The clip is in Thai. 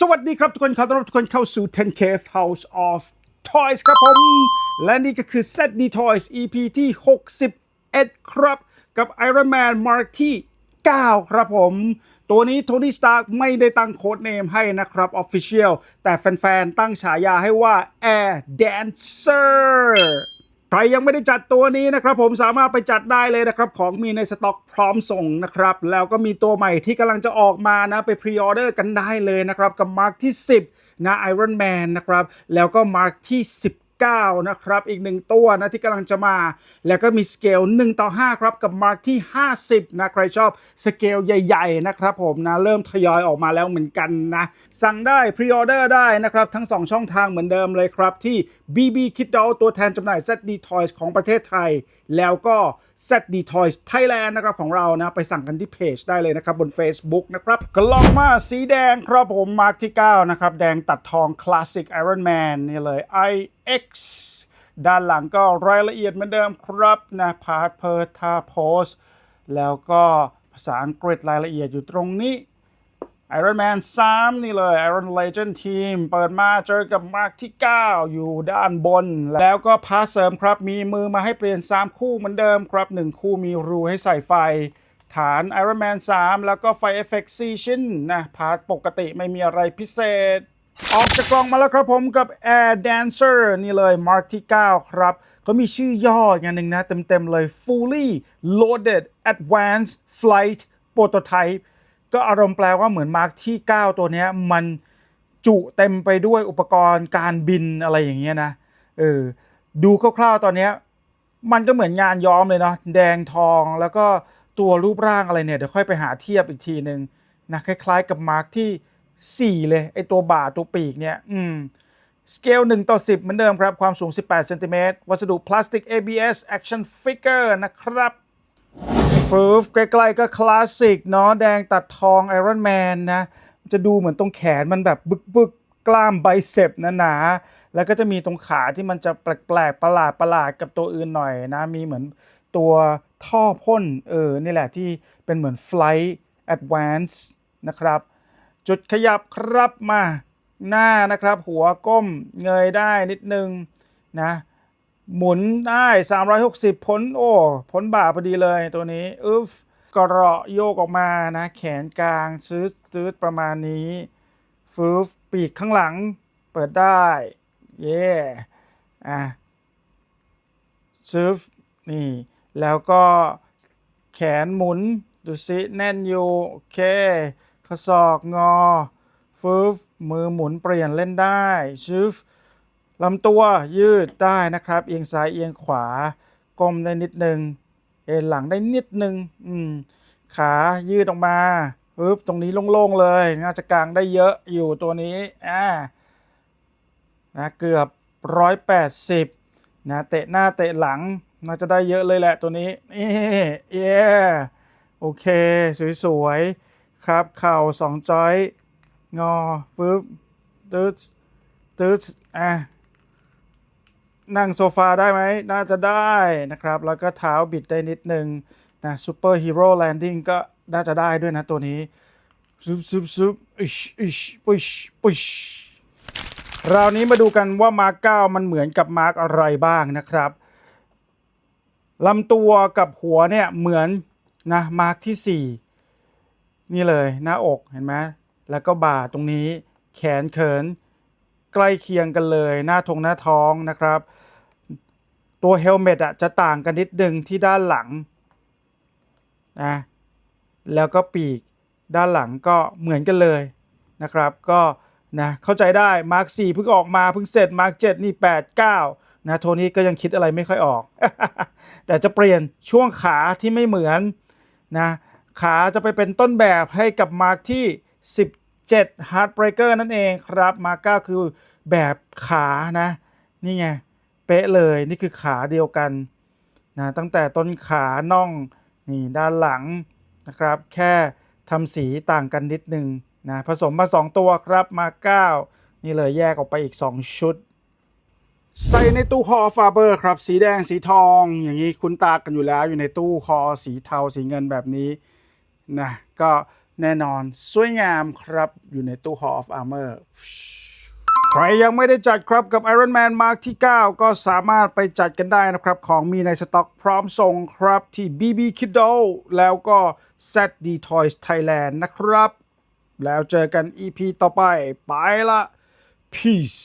สวัสดีครับทุกคนขอต้อนรับทุกคนเข้าสู่ 10K House of Toys ครับผม และนี่ก็คือ ZD Toys EP ที่ 61 ครับ กับ Iron Man Mark ที่ 9 ครับผม ตัวนี้โทนี่สตาร์กไม่ได้ตั้งโค้ดเนมให้นะครับ Official แต่แฟนๆ ตั้งฉายาให้ว่า Air Dancer รยังไม่ได้จัดตัวนี้นะครับผมสามารถไปจัดได้เลยนะครับ ของมีในสต็อกพร้อมส่งนะครับ แล้วก็มีตัวใหม่ที่กำลังจะออกมานะ ไปพรีออเดอร์กันได้เลยนะครับ กับมาร์คที่ 10 นะ Iron Man นะครับ แล้วก็มาร์คที่ 19 นะครับ อีกหนึ่งตัวนะที่กำลังจะมา แล้วก็มีสเกล 1 ต่อ 5 ครับ กับมาร์คที่ 50 นะ ใครชอบสเกลใหญ่ๆ นะครับผมนะ เริ่มทยอยออกมาแล้วเหมือนกันนะ สั่งได้ พรีออเดอร์ได้นะครับ ทั้ง 2 ช่องทางเหมือนเดิมเลยครับ ที่ BB Kid Doll ตัวแทนจำหน่าย ZD Toys ของประเทศไทย แล้วก็ ZD Toys Thailand นะครับของเรานะ ไปสั่งกันที่เพจได้เลยนะครับ บน Facebook นะครับกล่องมาสีแดงครับผมมาร์คที่ 9 นะครับ แดงตัดทอง Classic Iron Man นี่เลย X ด้านหลังก็รายละเอียดเหมือนเดิมครับนะพาร์ทเพอร์ทาโพสแล้วก็ภาษาอังกฤษรายละเอียดอยู่ตรงนี้ Iron Man 3 นี่เลย Iron Legend Team เปิดมาเจอกับมาร์คที่ 9 อยู่ด้านบน แล้วก็พาร์ทเสริมครับ มีมือมาให้เปลี่ยน 3 คู่เหมือนเดิมครับ 1 คู่มีรูให้ใส่ไฟ ฐาน Iron Man 3 แล้วก็ไฟเอฟเฟกต์4ชิ้นนะพาร์ทปกติไม่มีอะไรพิเศษ ออกจากกล่องมาแล้วครับผมกับ Air Dancer นี่เลย Mark ที่ 9 ครับเขามีชื่อย่ออย่างหนึ่งนะ เต็ม ๆ เลย Fully Loaded Advanced Flight Prototype ก็อารมณ์แปลว่าเหมือนมาร์คที่ 9 ตัวนี้มันจุเต็มไปด้วยอุปกรณ์การบินอะไรอย่างเงี้ยนะเออดูคร่าวๆตอนนี้มันก็เหมือนงานย้อมเลยเนาะแดงทองแล้วก็ตัวรูปร่างอะไรเนี่ย เดี๋ยวค่อยไปหาเทียบอีกทีหนึ่งนะคล้ายๆกับมาร์คที่ 4 เลย ไอตัวบ่าตัวปีกเนี่ย อืม สเกล1ต่อ 10 เหมือนเดิมครับ ความสูง 18เซนติเมตรวัสดุพลาสติก ABS Action Figure นะครับฟืฟใกล้ๆก็คลาสสิกเนาะแดงตัดทองไอรอนแมนนะ จะดูเหมือนตรงแขนมันแบบบึกบึกๆกล้ามไบเซปหนาๆ แล้วก็จะมีตรงขาที่มันจะแปลกๆ ประหลาดประหลาดกับตัวอื่นหน่อยนะ มีเหมือนตัวท่อพ่น เออ นี่แหละที่เป็นเหมือน Flight Advance นะครับ จุดขยับครับมาหน้านะครับ หัวก้มเงยได้นิดนึงนะหมุนได้ 360 พ้นโอ้พ้นบ่าพอดีเลยตัวนี้อึฟกระโยกออกมานะแขนกลางซื้อซื้อประมาณนี้ฟืฟปีกข้างหลังเปิดได้ เย่อะซื้อนี่แล้วก็แขนหมุนดูสิแน่นอยู่โอเค ข้อศอกงอฟืฟมือหมุนเปลี่ยนเล่นได้ชึฟลำตัวยืดได้นะครับ เอียงซ้ายเอียงขวาก้มได้นิดนึง เอ็นหลังได้นิดนึงอืมขายืดออกมาปึ๊บตรงนี้โล่งๆเลยน่าจะกลางได้เยอะอยู่ตัวนี้อ่านะเกือบร้อยแปดสิบนะเตะหน้าเตะหลังน่าจะได้เยอะเลยแหละตัวนี้เอ๊เย้โอเค สวยๆ ครับเข่าสองจอย งอปึ๊บตึ๊ดตึ๊ดอะนั่งโซฟาได้ไหม น่าจะได้นะครับ แล้วก็เท้าบิดได้นิดนึงนะซูเปอร์ฮีโร่แลนดิ้งก็น่าจะได้ด้วยนะตัวนี้ซุบซุบซุบอิชอิชปุชปุชราวนี้มาดูกันว่ามาร์กเก้ามันเหมือนกับมาร์กอะไรบ้างนะครับลำตัวกับหัวเนี่ยเหมือนนะมาร์กที่ 4 นี่เลยหน้าอกเห็นไหมแล้วก็บ่าตรงนี้แขนเขิน ใกล้เคียงกันเลย หน้าทงหน้าท้องนะครับ ตัวเฮลเมตอะจะต่างกันนิดนึงที่ด้านหลังนะแล้วก็ปีกด้านหลังก็เหมือนกันเลยนะครับ ก็นะเข้าใจได้มาร์ค4เพิ่งออกมาเพิ่งเสร็จมาร์ค7นี่8 9นะโทนี่ก็ยังคิดอะไรไม่ค่อยออก แต่จะเปลี่ยนช่วงขาที่ไม่เหมือนนะ ขาจะไปเป็นต้นแบบให้กับมาร์คที่ 17 Heartbreaker นั่นเองครับมาร์ค9คือแบบขานะ นี่ไง เป๊ะเลยนี่คือขาเดียวกันนะตั้งแต่ต้นขาน่องนี่ด้านหลังนะครับ แค่ทำสีต่างกันนิดนึงนะผสมมา 2 ตัวครับมา 9 นี่เลยแยกออกไปอีก 2 ชุด ใส่ในตู้คอฟาเบอร์ครับ สีแดงสีทอง อย่างนี้คุ้นตากันอยู่แล้วอยู่ในตู้คอสีเทาสีเงินแบบนี้ นะก็แน่นอนสวยงามครับอยู่ในตู้ Hall of Armor ใครยังไม่ได้จัดครับกับ Iron Man Mark ที่ 9 ก็สามารถไปจัดกันได้นะครับ ของมีในสต็อกพร้อมส่งครับที่ BB Kiddo แล้วก็ ZD Toys Thailand นะครับ แล้วเจอกัน EP ต่อไป ไปละ Peace